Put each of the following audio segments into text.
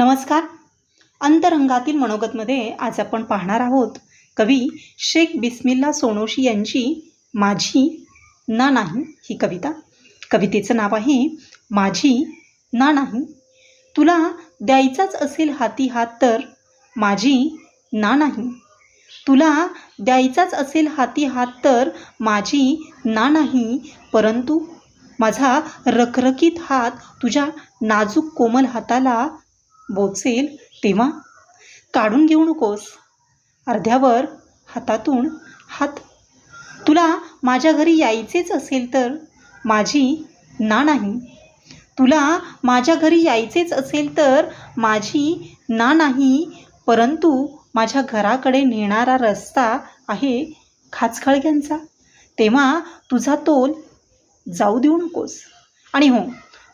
नमस्कार. अंतरंगातील मनोगतमध्ये आज आपण पाहणार आहोत कवी शेख बिस्मिल्ला सोनोशी यांची माझी ना नाही ही कविता. कवितेचं नाव आहे माझी ना नाही. तुला द्यायचाच असेल हाती हात तर माझी ना नाही. तुला द्यायचाच असेल हाती हात तर माझी ना नाही. परंतु माझा रखरखीत हात तुझ्या नाजूक कोमल हाताला बोचेल तेव्हा काढून घेऊ नकोस. अर्ध्यावर हातातून हात. तुला माझ्या घरी यायचेच असेल तर माझी ना नाही. तुला माझ्या घरी यायचेच असेल तर माझी ना नाही परंतु माझ्या घराकडे नेणारा रस्ता आहे खाचखळग्यांचा. तेव्हा तुझा तोल जाऊ देऊ नकोस. आणि हो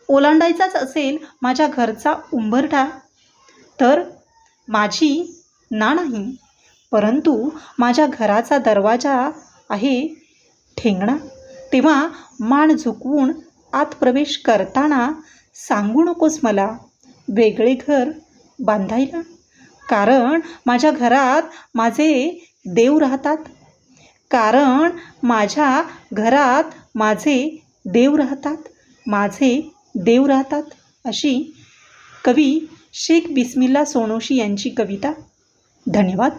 ओलांडायचाच असेल माझ्या घरचा उंबरठा तर माझी ना नाही परंतु माझ्या घराचा दरवाजा आहे ठेंगणा. तेव्हा मान झुकवून आत प्रवेश करताना सांगू नकोस मला वेगळे घर बांधायला. कारण माझ्या घरात माझे देव राहतात. कारण माझ्या घरात माझे देव राहतात. माझे देव राहतात अशी कवी शेख बिस्मिल्ला सोनोशी यांची कविता. धन्यवाद.